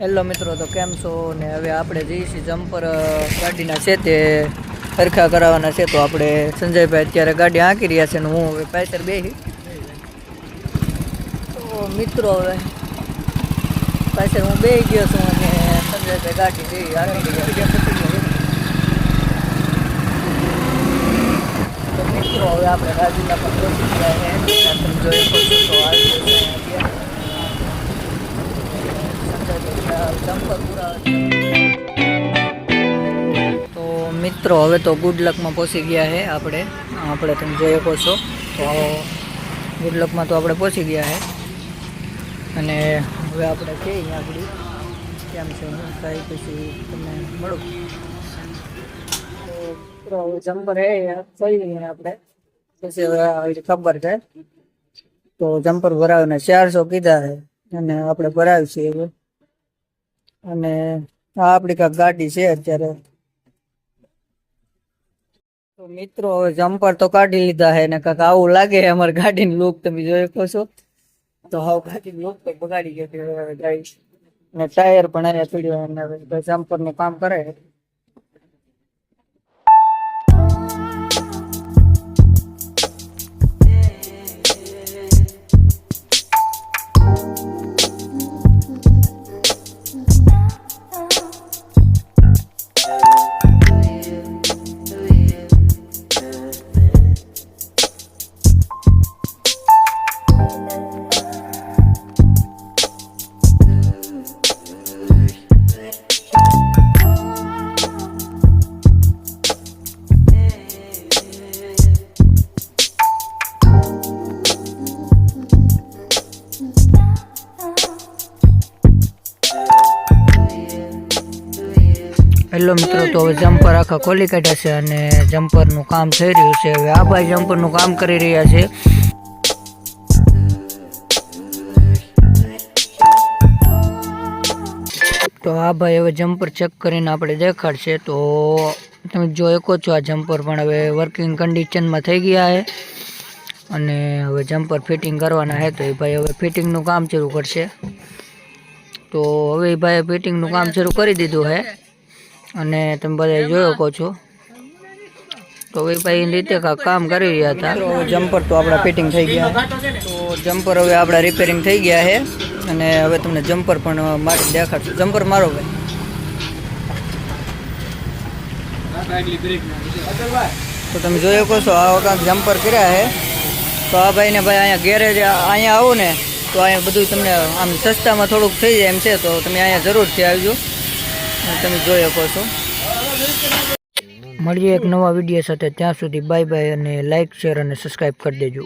Hello મિત્રો, તો કેમ છો? ને હવે આપણે જઈશું જમ્પર ગાડીના છે તે સરખા કરાવવાના છે. તો આપણે સંજયભાઈ અત્યારે ગાડી હાંકી રહ્યા છે ને હું હવે પાછળ બેસી તો મિત્રો હવે પાછળ હું બેસી ગયો છું અને સંજયભાઈ ગાડી જઈ હાંકી તો મિત્રો, હવે આપણે ગાડીના પણ જોઈએ શકો તો મિત્રો, હવે તો ગુડ લકમાં પહોંચી ગયા છે આપણે. આપણે તમે જોઈ શકો છો. તો ગુડ લકમાં તો આપણે પહોંચી ગયા છે અને હવે આપણે કે અહીંયા આગળ? કેમ છે? હું પછી તમને મળું? તો જમ્પર હે, થઈ ગઈ આપણે. પછી હવે ખબર છે. તો જમ્પર ભરાવીને ચારસો કીધા છે અને આપણે ભરાવી છીએ અને આ આપણી કાંઈક ગાડી છે અત્યારે. તો મિત્રો, હવે જમ્પર તો કાઢી લીધા છે ને કાંઈક આવું લાગે અમારી ગાડીની લુક તમે જોઈ શકો છો. તો હાવ ગાડીની લુક તો બગાડી ગઈ ગાડી ને ટાયર પણ અહીંયા પીડ્યો જમ્પરનું કામ કરે હેલો મિત્રો, તો હવે જમ્પર આખા ખોલી કાઢ્યા છે અને જમ્પરનું કામ થઈ રહ્યું છે. હવે આ ભાઈ જમ્પરનું કામ કરી રહ્યા છે. તો આ ભાઈ હવે જમ્પર ચેક કરીને આપણે દેખાડશે. તો તમે જોઈ શકો છો આ જમ્પર પણ હવે વર્કિંગ કન્ડિશનમાં થઈ ગયા છે. અને હવે જમ્પર ફિટિંગ કરવાના છે તો એ ભાઈ હવે ફિટિંગનું કામ શરૂ કરશે. તો હવે એ ભાઈએ ફિટિંગનું કામ શરૂ કરી દીધું છે. અને તમે બધા જોઈ શકો છો. તો એ ભાઈ રીતે કામ કરી રહ્યા હતા. જમ્પર તો આપણા ફિટિંગ થઈ ગયા. તો જમ્પર હવે આપણા રિપેરિંગ થઈ ગયા છે. અને હવે તમને જમ્પર પણ મારી દેખાડશું. જમ્પર મારો ભાઈ. તો તમે જોઈ શકો છો, આ વખત જમ્પર કર્યા છે. તો આ ભાઈને ભાઈ અહીંયા ગેરેજ અહીંયા આવો ને, તો અહીંયા બધું તમને આમ સસ્તામાં થોડુંક થઈ જાય એમ છે, તો તમે અહીંયા જરૂરથી આવજો. તમે જોઈ શકો છો. મળીએ એક નવા વીડિયો સાથે, ત્યાં સુધી બાય બાય અને લાઇક શેર અને સબસ્ક્રાઈબ કરી દેજો.